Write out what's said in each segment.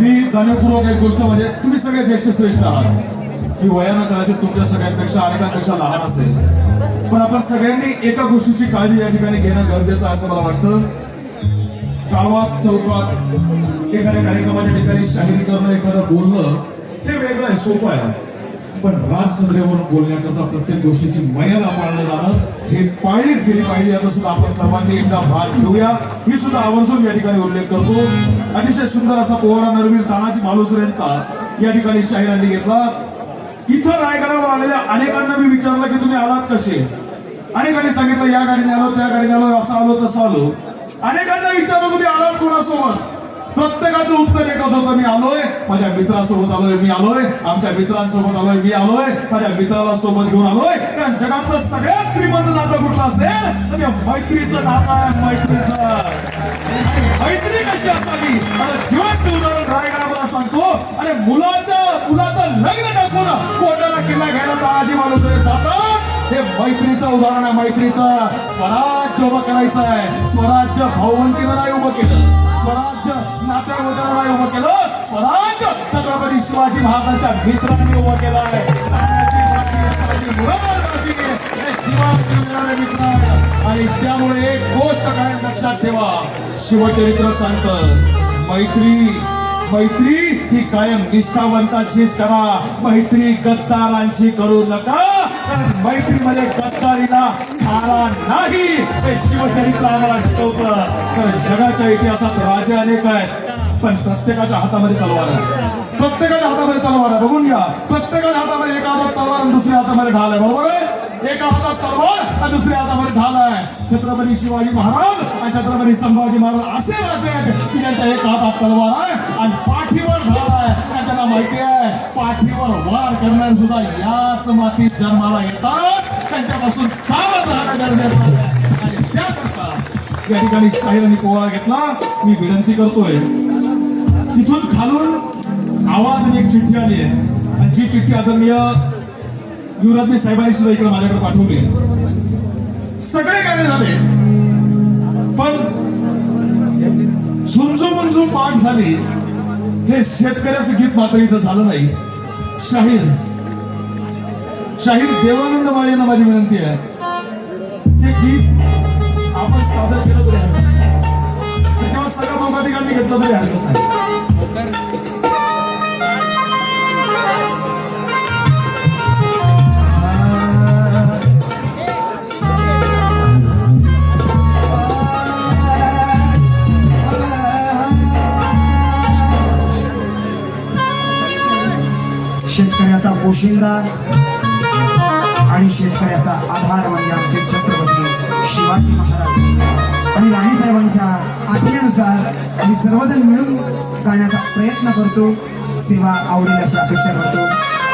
मी जाणीवपूर्वक एक गोष्ट म्हणजे तुम्ही सगळे ज्येष्ठ श्रेष्ठ आहात. मी वयानं कदाचित तुमच्या सगळ्यांपेक्षा अनेकांपेक्षा लहान असेल. पण आपण सगळ्यांनी एका गोष्टीची काळजी या ठिकाणी घेणं गरजेचं असं मला वाटतं. गावात चौकात एखाद्या कार्यक्रमाच्या ठिकाणी शाहिरी करणं एखादं बोलणं ते वेगळं आहे सोपं आहे. पण राजसंद्रेवरून बोलण्याकरता प्रत्येक गोष्टीची मर्यादा पाळलं जाणं हे पाळलीच गेली पाहिजे. याचा सुद्धा आपण सर्वांनी एकदा भाग घेऊया. मी सुद्धा आवर्जून या ठिकाणी उल्लेख करतो. अतिशय सुंदर असा पोहरा नरवीर तानाजी मालुसर यांचा या ठिकाणी शाहिरांनी घेतला. इथं रायगडावर आलेल्या अनेकांना मी विचारलं की तुम्ही आलात कसे? अनेकांनी सांगितलं या गाडीने आलो त्या गाडीने आलो असं आलो तसं आलो. अनेकांना विचारलं तुम्ही आलात कोणासोबत? प्रत्येकाचं उत्तर एकच होतं मी आलोय. माझ्या मित्रासोबत आलोय मी आलोय. आमच्या मित्रांसोबत आलोय मी आलोय. माझ्या मित्राला सोबत घेऊन आलोय. कारण जगातलं सगळ्यात श्रीमंत नातं कुठलं असेल तर ते मैत्रीचं नातं आहे मैत्रीचं. मैत्री कशी असावी? आता जिवंत उदाहरण रायगडा मला सांगतो. अरे मुलाचं मुलाचं लग्न टाकून कोणाला किल्ला घ्यायला तानाजी माणूस जातात? हे मैत्रीचं उदाहरण आहे मैत्रीचं. स्वराज्य उभं करायचं आहे. स्वराज्य भाऊबंदकीनं नाही उभं केलं. स्वराज्य नात्या नाही उभं केलं. स्वराज्य छत्रपती शिवाजी महाराजांच्या मित्रांनी उभं केलं आहे. मित्र आणि त्यामुळे एक गोष्ट काय लक्षात ठेवा. शिवचरित्र सांगतं मैत्री मैत्री ही कायम निष्ठावंतांशीच करा. मैत्री गद्दारांशी करू नका. कारण मैत्रीमध्ये गद्दारीला आला नाही. हे शिवचरित्र आम्हाला शिकवतं. तर जगाच्या इतिहासात राजे अनेक आहेत पण प्रत्येकाच्या हातामध्ये तलवार आहे. प्रत्येकाच्या हातामध्ये तलवार आहे. बघून घ्या. प्रत्येकाच्या हातामध्ये एका हातात तलवार आणि दुसऱ्या हातामध्ये ढाल आहे. बरोबर आहे? एका हातात तलवार आणि दुसऱ्या हातामध्ये ढाल आहे. छत्रपती शिवाजी महाराज आणि छत्रपती संभाजी महाराज असे राजे आहेत की ज्यांच्या एका हातात तलवार आहे. आणि पाठीवर ढाल आहे. आणि त्यांना माहिती आहे पाठीवर वार करणारे सुद्धा याच मातीत जन्माला येतात. त्यांच्यापासून सावध राहणं गरजेचं आहे. आणि त्याकरता या ठिकाणी शाहिरांनी पोळा घेतला. मी विनंती करतोय इथून खालून आवाज आणि एक चिठ्ठी आली आहे. आणि जी चिठ्ठी आदरणीय युवराजनी साहेबांनी सुद्धा इकडे माझ्याकडे पाठवली आहे. सगळे गाणे झाले. पण झुंजू मुंजू पाठ झाली. हे शेतकऱ्याचं गीत मात्र इथं झालं नाही. शाहीर. शाहीर देवानंद माळेंना माझी विनंती आहे. ते गीत आपण सादर केलं तरी हरकत किंवा सगळ्या दोघांनी घेतलं तरी हरकत नाही. शेतकऱ्याचा पोशिंदा आणि शेतकऱ्याचा आधार म्हणजे आमचे छत्रपती शिवाजी महाराज. आणि राणीसाहेबांच्या आज्ञेनुसार आम्ही सर्वजण मिळून गाण्याचा प्रयत्न करतो. सेवा आवडेल अशी अपेक्षा करतो.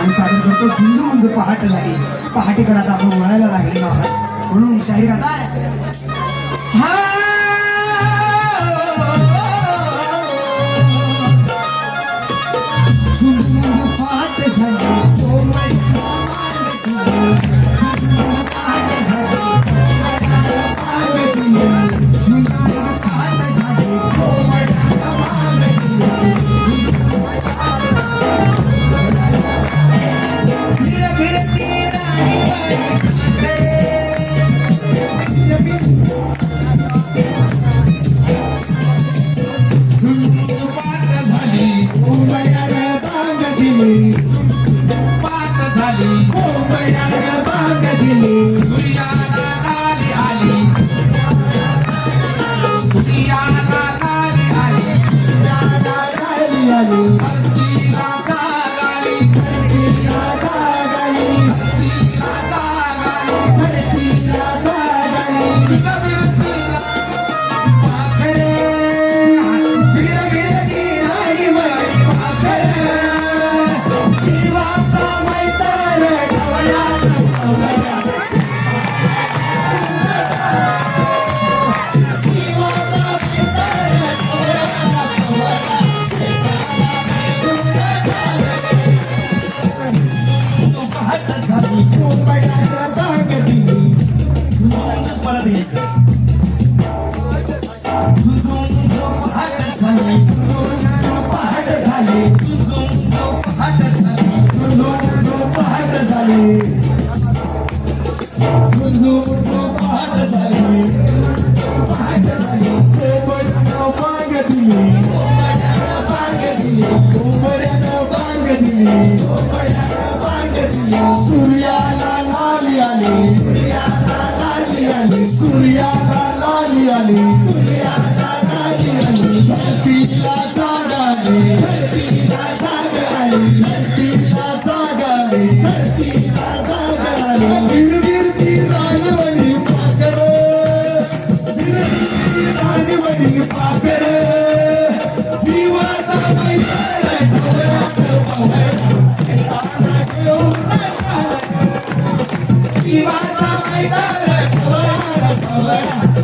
आणि सादर करतो. झुंजू म्हणजे पहाट झाली पहाटेकडे आता आपण वळायला लागलेलो आहोत. म्हणून शाहीर आता हा! Yeah.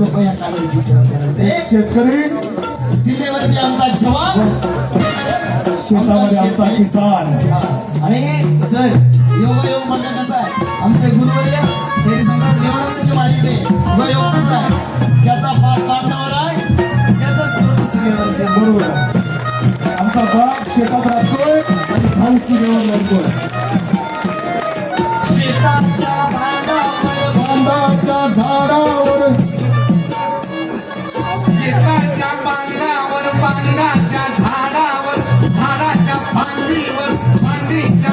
करतो दोनच लोक या काळ्याची सेवा करायचे. एक शेतकरी सीमेवरती आमचा जवान. शेतामध्ये आमचा किसान. आणि सर योगायोग म्हणजे कसा आहे? आमचे गुरुवर्य शहरी सम्राट देवानंदचे मालिके. योगायोग कसा आहे? ज्याचा पाठ पाठावर आहे त्याचाच पुढे सीमेवरती आहे. बरोबर. आहे. आमचा बाप शेतात राहतोय आणि भाऊ सीमेवर लढतोय शेताच्या बांधावर बांधाच्या झाडावर झाडाच्या फांदीवर फांदीच्या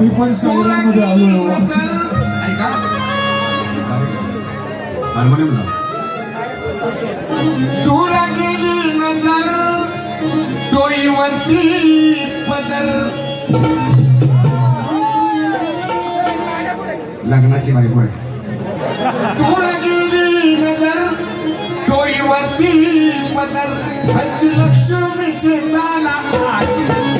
आम्ही पण शहरांमध्ये आलो ऐका. दूर गेली नजर डोईवरती पदर. लग्नाची बायको आहे. दूर गेली नजर डोईवरती पदर. हलची लक्ष्मी शेताला आली.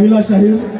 महिला शाहीर